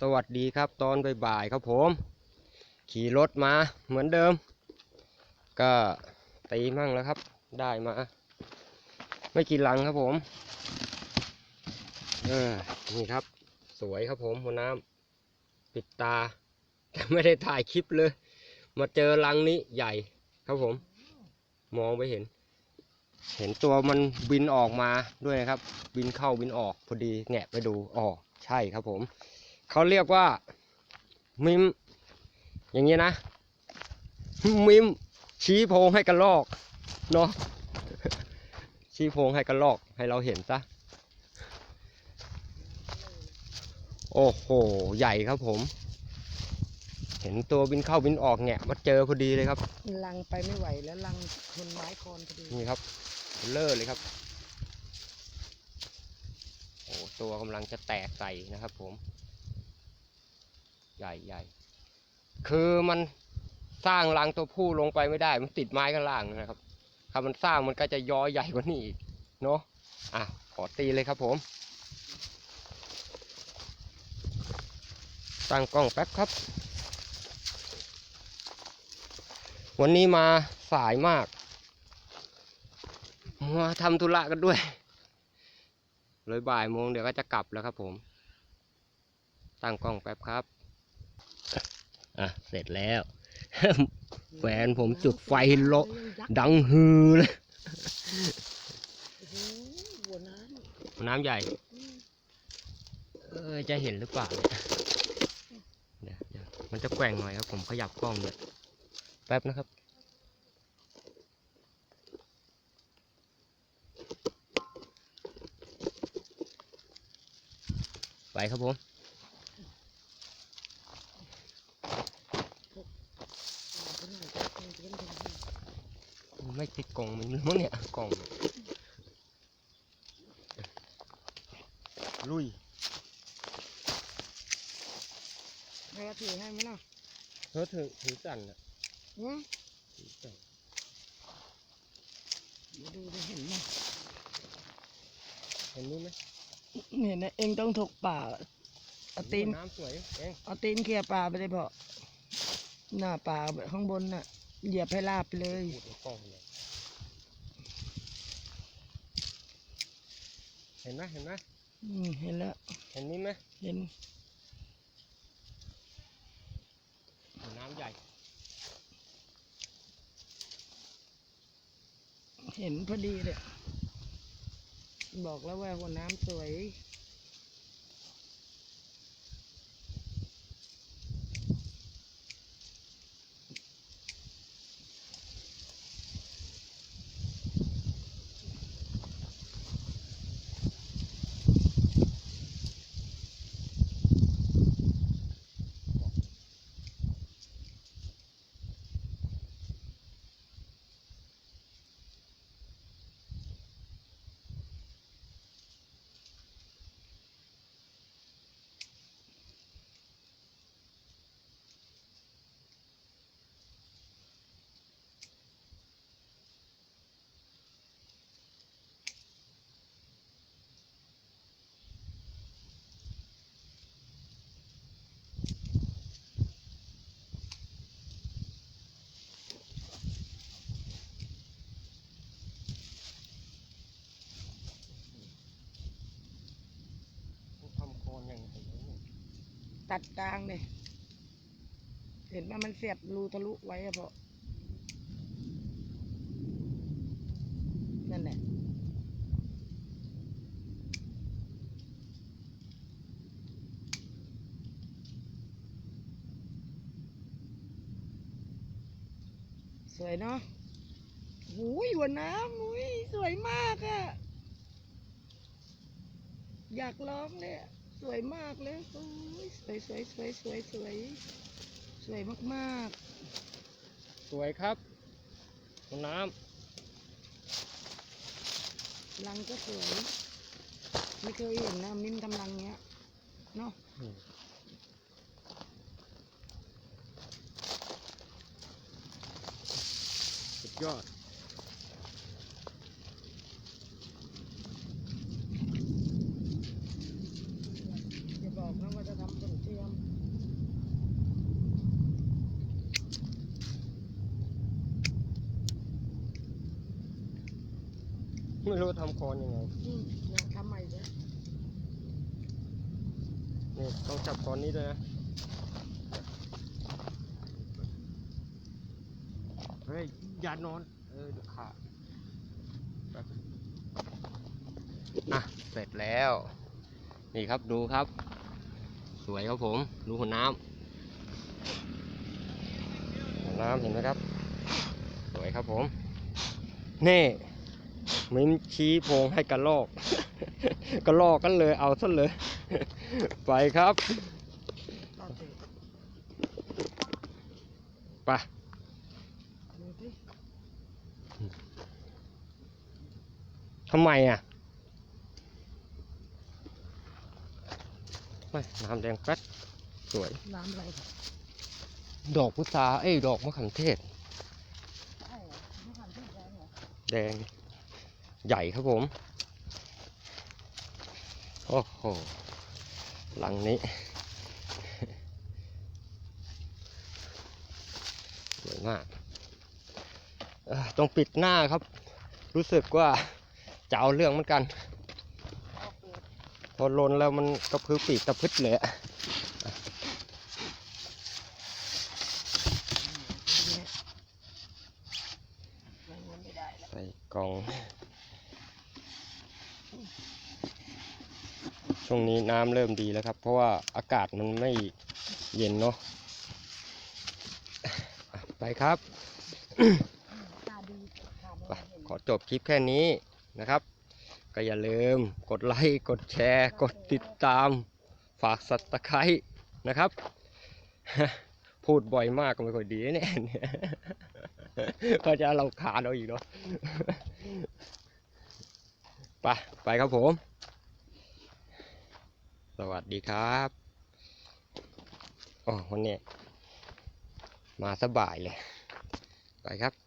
สวัสดีครับตอนบ่ายๆครับผม ขี่รถมาเหมือนเดิม ก็ตีมั่งแล้วครับ ได้มา ไม่กี่ลังครับผมเออนี่ครับ สวยครับผมหัวน้ำปิดตา แต่ไม่ได้ถ่ายคลิปเลย มาเจอลังนี้ใหญ่ครับผม มองไปเห็น เห็นตัวมันบินออกมาด้วยครับ บินเข้าบินออกพอดีแงะไปดูอ๋อใช่ครับผม เขาเรียกว่า มิม อย่างนี้นะ มิม ชี้โพงให้กระลอก เนาะชี้โพงให้กระลอกให้เราเห็นซะ โอ้โห ใหญ่ครับผม เห็นตัวบินเข้าบินออกแงะมาเจอพอดีเลยครับ ลังไปไม่ไหวแล้วลังชนไม้คอนพอดี นี่ครับเลอร์เลยครับ โอ้ตัวกำลังจะแตกใส่นะครับผม ใหญ่ใหญ่คือมันสร้างรังตัวผู้ลงไปไม่ได้ มันติดไม้ข้างล่างนะครับถ้ามันสร้างมันก็จะยอใหญ่กว่านี้อีกเนาะอะขอตีเลยครับผมตั้งกล้องแป๊บครับ วันนี้มาสายมาก มาทำธุระกันด้วย เลยบ่ายโมงเดี๋ยวก็จะกลับแล้วครับผม ตั้งกล้องแป๊บครับ อะ เสร็จแล้ว แฟนผมจุดไฟโลดังฮือเลยโอ้โหหัวน้น้ำใหญ่ำอืมเออจะเห็นหรือเปล่าเนี่ยเดี๋ยวเดี๋ยวมันจะแกว่งหน่อยครับผมขยับกล้องเนี่ยแป๊บนะครับไปครับผม เอาไปหน่อยจะเป็นจะเป็นจะเป็น ไม่ติดกล่องมันมั้งเนี่ยกล่องลุยให้เราถือให้ไหมเนาะเธอถือถือสั่นอะอืมถือสั่นเดี๋ยวดูจะเห็นไหมเห็นนี่ไหมเห็นนะเองต้องถกป่าเอาตีนน้ำสวยเองเอาตีนเคลียร์ป่าไปเลยเพาะหน้าป่าแบบข้างบนน่ะเหยียบให้ราบไปเลยพูดในกล้องเลย ห็นไหมเห็นไหมอืมเห็นแล้ว เห็นนี่ไหมเห็น น้ำใหญ่ เห็นพอดีเลยบอกแล้วว่าหัวน้ำสวย ตัดกลางเลยเห็นว่ามันเสียบรูทะลุไว้อะเพาะนั่นแหละสวยเนาะหูยหัวน้ำหุยสวยมากอะอยากร้องเลยอะ สวยมากเลยโอ้ยสวยสวยสวยสวยสวยสวยมากสวยครับน้ๆรังก็สวย ไม่เคยเห็นนะมิ้มทำรังเงี้ยเนาะำอืมสุดยอด อย่าบอกนะว่าจะทำผลเชื่อ ไม่รู้ทำคอนยังไงอืมเนี่ยทำใหม่เลยนี่ต้องจับคอนนี้ด้วยนะ เฮ้ย อย่านอน เออเดี๋ยวขาดแป๊บอะ เสร็จแล้ว นี่ครับดูครับ สวยครับผม ดูหัวน้ำหัวน้ำเห็นไหมครับ สวยครับผม นี่ มิ้นชี้โพงให้กระลอก กระลอกกันเลยเอาซะเลย ไปครับต่อเสร็จไปดูสิทำไมอะไม่น้ำแดงแป๊ดสวย น้ำอะไรดอกพุทราเอ้ย ดอกมะขัมเทศใช่เหรอไม่ทำที่แดงเหรอแดง ใหญ่ครับผม โอ้โห หลังนี้สวยมาก ต้องปิดหน้าครับ รู้สึกว่าจะเอาเรื่องเหมือนกันเอาเปลือกพอลนแล้วมันก็พื้ปีกตะพึดเลยอะ เนี่ยมันยังไม่ได้แล้ว ใส่กล่อง ช่วงนี้น้ำเริ่มดีแล้วครับ เพราะว่าอากาศมันไม่เย็นเนาะไปครับ ขอจบคลิปแค่นี้นะครับ ก็อย่าลืมกดไลค์กดแชร์ กดติดตาม ฝากสับตะไคร้นะครับ พูดบ่อยมากก็ไม่ค่อยดีนะเนี่ยก็จะเราขาดเราอีกเนาะไปไปครับผม วัสดีครับอ๋อวันนี้มาสบายเลย ไปครับ